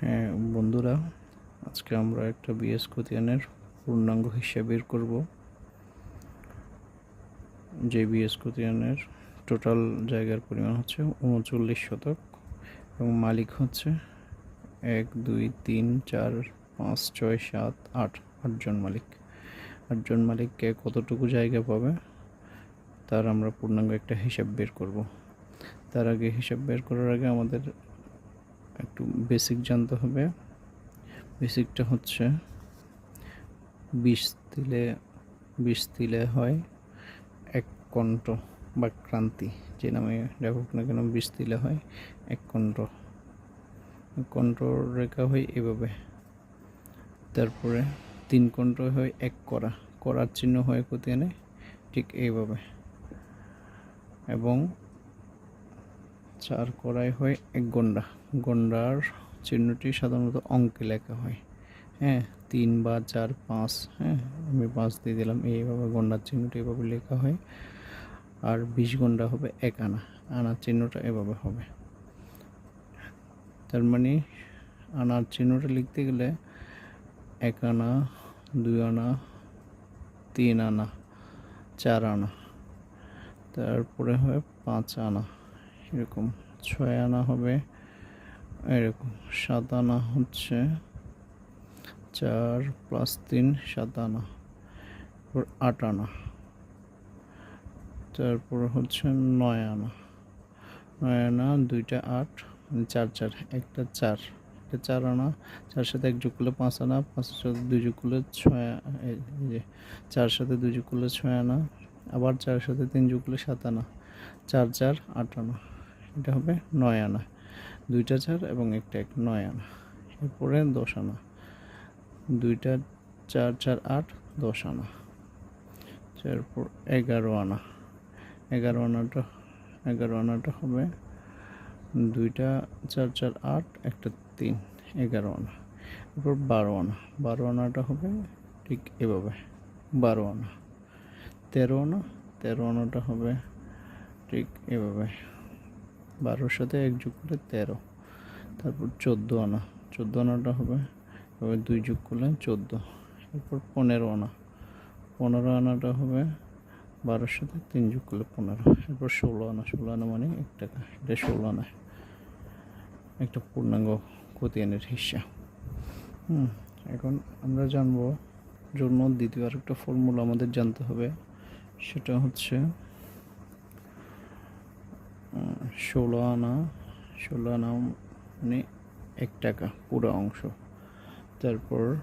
হ্যাঁ বন্ধুরা, আজকে আমরা একটা বিএস কোতিয়ানের পূর্ণাঙ্গ হিসাব বের করব। যে বিএস কোতিয়ানের টোটাল জায়গার পরিমাণ হচ্ছে উনচল্লিশ শতক এবং মালিক হচ্ছে এক, দুই, তিন, চার, পাঁচ, ছয়, সাত, আট আটজন মালিক। আটজন মালিককে কতটুকু জায়গা পাবে তার আমরা পূর্ণাঙ্গ একটা হিসাব বের করব। তার আগে হিসাব বের করার আগে আমাদের একটু বেসিক জানতে হবে। বেসিকটা হচ্ছে বিশ তিলে বিশ তিলে হয় এক কণ্ঠ বা ক্রান্তি, যে নামে ডাকুক না কেন বিশ তিলে হয় এক কণ্ঠ কণ্ঠ রেখা হয় এভাবে। তারপরে তিন কণ্ঠ হয় এক করা। করার চিহ্ন হয় কোতিয়ানে ঠিক এইভাবে। এবং চার করাই হয় এক গন্ডা। গন্ডার চিহ্নটি সাধারণত অঙ্কে লেখা হয়। হ্যাঁ তিন বা চার, পাঁচ হ্যাঁ আমি পাঁচ দিয়ে দিলাম। এইভাবে গন্ডার চিহ্নটি এভাবে লেখা হয়। আর বিশ গন্ডা হবে এক আনা। আনার চিহ্নটা এভাবে হবে। তার মানে আনার চিহ্নটা লিখতে গেলে এক আনা, দুই আনা, তিন আনা, চার আনা। তারপরে হয় পাঁচ আনা। এরকম, ছয় আনা হবে, এরকম, সাত আনা হচ্ছে, চার প্লাস তিন, সাত আনা আট আনা, তারপর হচ্ছে নয় আনা নয় আনা, দুইটা আট মানে চার চার, একটা চার একটা চার আনা, চার সাথে এক যোগ করলে পাঁচ আনা পাঁচের সাথে দুই যোগ করলে ছয় চার সাথে দুই যোগ করলে ছয় আনা, আবার চার সাথে তিন যোগ করলে সাত আনা, চার চার, আট আনা এটা হবে নয় আনা। দুইটা চার এবং একটা এক, নয় আনা। এরপরে দশ আনা। দুইটা চার চার, আট, দশ আনা। তারপর এগারো আনা। এগারো আনাটা এগারো আনাটা হবে দুইটা চার চার, আট, একটা তিন, এগারো আনা। এরপর বারো আনা। বারো আনাটা হবে ঠিক এভাবে। বারো আনা। তেরো আনা। তেরো আনাটা হবে ঠিক এভাবে। বারোর সাথে এক যোগ করলে তেরো। তারপর চোদ্দ আনা। চোদ্দ আনাটা হবে এবার দুই যোগ করলে চোদ্দ। এরপর পনেরো আনা। পনেরো আনাটা হবে, বারোর সাথে তিন যোগ করলে পনেরো। এরপর ষোলো আনা। ষোলো আনা মানে এক টাকা। এটা ষোলো আনা। একটা পূর্ণাঙ্গ খতিয়ানের হিসা। হুম, এখন আমরা জানব জন্য দ্বিতীয় আরেকটা ফর্মুলা আমাদের জানতে হবে। সেটা হচ্ছে ষোলো আনা ষোলো আনা মানে এক টাকা পুরো অংশ। তারপর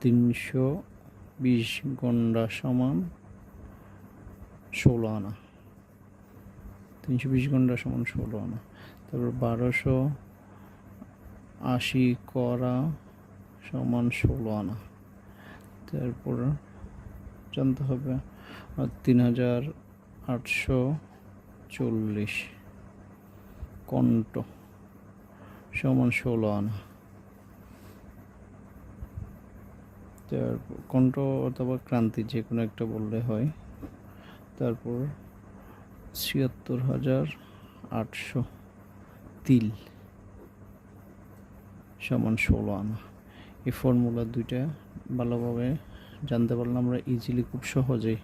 তিনশো বিশ গন্ডা সমান ষোলো আনা। তিনশো বিশ গন্ডা সমান ষোলো আনা। তারপর বারোশো আশি করা সমান ষোলো আনা। তারপর জানতে হবে, তিন হাজার আটশো চল্লিশ। কণ্ঠ সমান ষোলো আনা। তারপর কণ্ঠ অথবা ক্রান্তি যে কোনো একটা বললে হয়। তারপর ছিয়াত্তর হাজার আটশো তিল সমান ষোলো আনা। এই ফর্মুলা দুইটা ভালোভাবে জানতে পারলে আমরা ইজিলি খুব সহজেই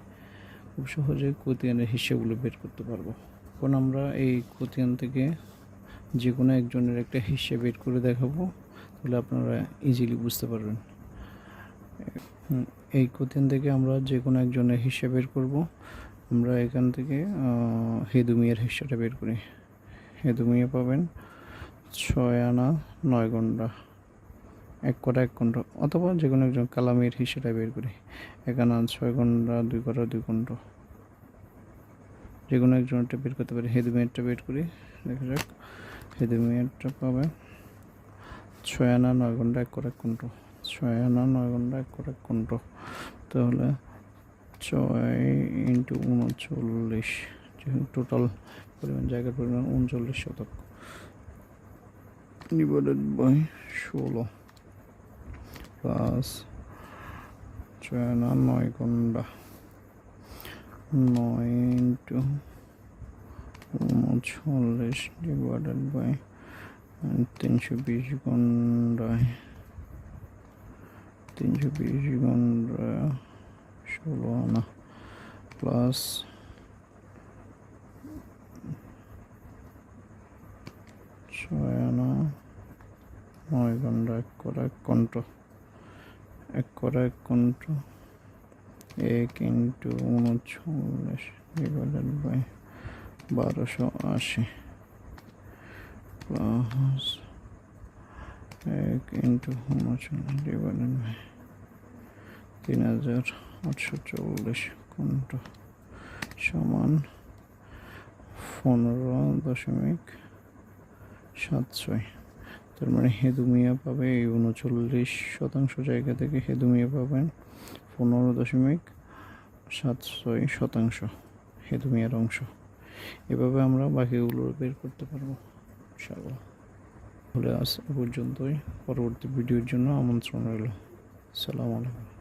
খুব সহজেই কোতিয়ানের হিসেবগুলো বের করতে পারব। এখন আমরা এই কোতিয়ান থেকে যে কোনো একজনের একটা হিসেব বের করে দেখাবো তাহলে আপনারা ইজিলি বুঝতে পারবেন। এই কোতিয়ান থেকে আমরা যে কোনো একজনের হিসেব বের করব। আমরা এখান থেকে আহ, হেদু মিয়ার হিসাবটা বের করি। হেদু মিয়া পাবেন ছয় আনা নয় ঘণ্টা এক কটা এক ঘণ্টা অথবা যে কোনো একজন কালামের হিসেবটা বের করি। এক আনা ছয় ঘণ্টা দুই কটা দুই ঘণ্টা যে কোনো একজনটা বের করতে পারি হেদু মিয়ারটা বের করি। দেখা যাক। মিয়ারটা পাবে। ছয় আনা নয় ঘণ্টা এক করে কুণ্ঠ ছয় আনা নয় ঘণ্টা এক করে কুণ্ঠ তাহলে ছয় ইন্টু উনচল্লিশ টোটাল পরিমাণ, জায়গার পরিমাণ উনচল্লিশ শতক। ডিভাইডেড বাই ষোলো প্লাস ছয় আনা নয় ঘণ্টা নয় ইন্টু উনচল্লিশ ডিভাইডেড বাই তিনশো বিশ গন্ডায় তিনশো বিশ গন্ডা ষোলো আনা প্লাস ছয় আনা নয় গন্ডা এক করা এক কণ্ঠ এক করা এক কণ্ঠ এক ইন্টু উনচল্লিশ ডিভাইডেড বাই বারোশো আশি প্লাস এক ইন্টু ডিভাইডেড বাই তিন হাজার আটশো চল্লিশ কণ্ঠ সমান পনেরো দশমিক সাত ছয়। তার মানে হেদুমিয়া পাবে এই উনচল্লিশ শতাংশ জায়গা থেকে হেদুমিয়া পাবেন পনেরো দশমিক সাত ছয় শতাংশ হেদুমিয়ার অংশ। এভাবে আমরা বাকিগুলো বের করতে পারব, ইনশাআল্লাহ। আজ পর্যন্তই। পরবর্তী ভিডিওর জন্য আমন্ত্রণ রইল। সালাম আলাইকুম।